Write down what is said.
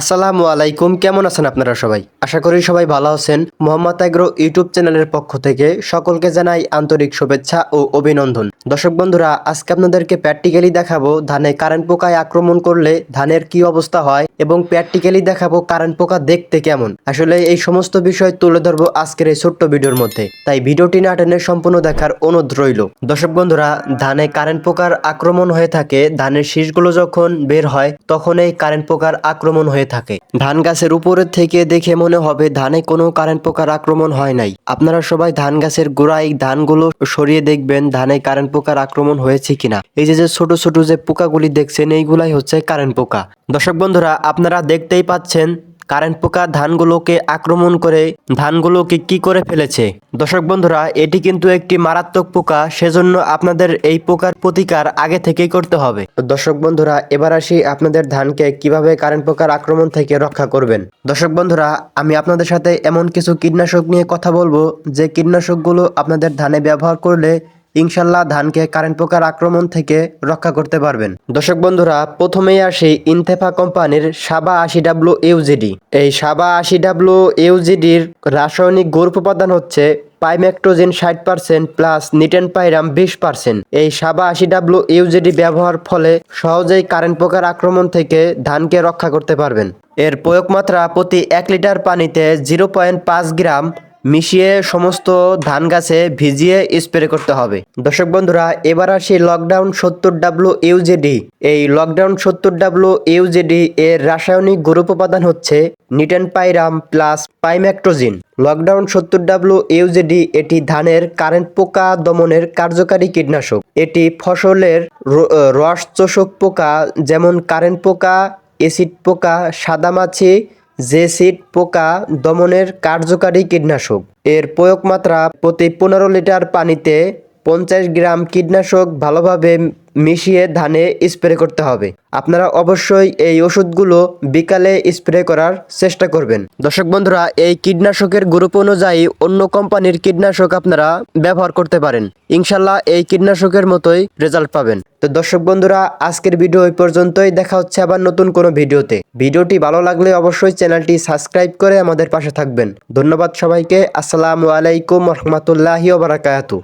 আসসালামু আলাইকুম, কেমন আছেন আপনারা সবাই? আশা করি সবাই ভালো আছেন। মোহাম্মদ আগ্রো ইউটিউব চ্যানেলের পক্ষ থেকে সকলকে জানাই আন্তরিক শুভেচ্ছা ও অভিনন্দন। দর্শক বন্ধুরা, আজকে আপনাদেরকে প্র্যাকটিক্যালি দেখাবো ধানে কারেন্ট পোকায় আক্রমণ করলে ধানের কি অবস্থা হয় এবং প্র্যাকটিক্যালি দেখাবো কারেন্ট পোকা দেখতে কেমন। আসলে এই সমস্ত বিষয় তুলে ধরবো আজকের এই ছোট্ট ভিডিওর মধ্যে। তাই ভিডিওটি না টেনে সম্পূর্ণ দেখার অনুরোধ রইল। দর্শক বন্ধুরা, ধানে কারেন্ট পোকার আক্রমণ হয়ে থাকে, ধানের শীষগুলো যখন বের হয়, তখন এই কারেন্ট পোকার আক্রমণ হয়ে থাকে। ধান গাছের উপরের থেকে দেখে মনে হবে ধানে কোনো কারেন্ট পোকার আক্রমণ হয় নাই। আপনারা সবাই ধান গাছের গোড়ায় ধানগুলো সরিয়ে দেখবেন ধানে কারেন্ট পোকার আক্রমণ হয়েছে কিনা। এই যে যে ছোট ছোট যে পোকাগুলি দেখছেন, এইগুলাই হচ্ছে কারেন্ট পোকা। দর্শক বন্ধুরা, আপনারা দেখতেই পাচ্ছেন কারেন্ট পোকা ধানগুলোকে আক্রমণ করে ধানগুলোকে কি করে ফেলেছে? দর্শক বন্ধুরা, এটি কিন্তু একটি মারাত্মক পোকা, সেজন্য আপনাদের এই পোকার প্রতিকার আগে থেকেই করতে হবে। দর্শক বন্ধুরা, এবার আসি আপনাদের ধানকে কীভাবে কারেন্ট পোকার আক্রমণ থেকে রক্ষা করবেন। দর্শক বন্ধুরা, আমি আপনাদের সাথে এমন কিছু কীটনাশক নিয়ে কথা বলব, যে কীটনাশকগুলো আপনাদের ধানে ব্যবহার করলে ইনশাল্লাহ ধানকে কারেন্ট পোকার আক্রমণ থেকে রক্ষা করতে পারবেন। দর্শক বন্ধুরা, প্রথমেই আসি ইনথেফা কোম্পানির সাবা আশি ডাব্লু ইউজিডি। এই সাবা আশি ডাব্লু ইউজিডির রাসায়নিক গৌরব উপাদান হচ্ছে পাইমেক্টোজিন ষাট পার্সেন্ট প্লাস নিটেন পাইরাম বিশ পার্সেন্ট। এই সাবা আশি ডাব্লু ইউজিডি ব্যবহার ফলে সহজেই কারেন্ট পোকার আক্রমণ থেকে ধানকে রক্ষা করতে পারবেন। এর প্রয়োগ মাত্রা প্রতি এক লিটার পানিতে জিরো পয়েন্ট পাঁচ গ্রাম মিশিয়ে সমস্ত ধান গাছে ভিজিয়ে স্প্রে করতে হবে। দর্শক বন্ধুরা, এবার আসি লকডাউন সত্তর ডাব্লু ইউজেডি এই লকডাউন সত্তর ডাব্লু ইউজেডি এর রাসায়নিক গ্রুপ উপাদান হচ্ছে নিটেন পাইরাম প্লাস পাইম্যাক্টোজিন লকডাউন সত্তর ডাব্লু ইউজেডি এটি ধানের কারেন্ট পোকা দমনের কার্যকারী কীটনাশক। এটি ফসলের রস চোষক পোকা যেমন কারেন্ট পোকা এসিড পোকা সাদামাছি জেসিড পোকা দমনের কার্যকারী কীটনাশক। এর প্রয়োগ মাত্রা প্রতি পনেরো লিটার পানিতে পঞ্চাশ গ্রাম কীটনাশক ভালোভাবে মিশিয়ে ধানে স্প্রে করতে হবে। আপনারা অবশ্যই এই ওষুধগুলো বিকালে স্প্রে করার চেষ্টা করবেন। দর্শক বন্ধুরা, এই কীটনাশকের গ্রুপ অনুযায়ী অন্য কোম্পানির কীটনাশক আপনারা ব্যবহার করতে পারেন। ইনশাল্লাহ এই কীটনাশকের মতোই রেজাল্ট পাবেন। তো দর্শক বন্ধুরা, আজকের ভিডিও এই পর্যন্তই। দেখা হচ্ছে আবার নতুন কোনো ভিডিওতে। ভিডিওটি ভালো লাগলে অবশ্যই চ্যানেলটি সাবস্ক্রাইব করে আমাদের পাশে থাকবেন। ধন্যবাদ সবাইকে। আসসালামু আলাইকুম রহমতুল্লাহি বারাকাতু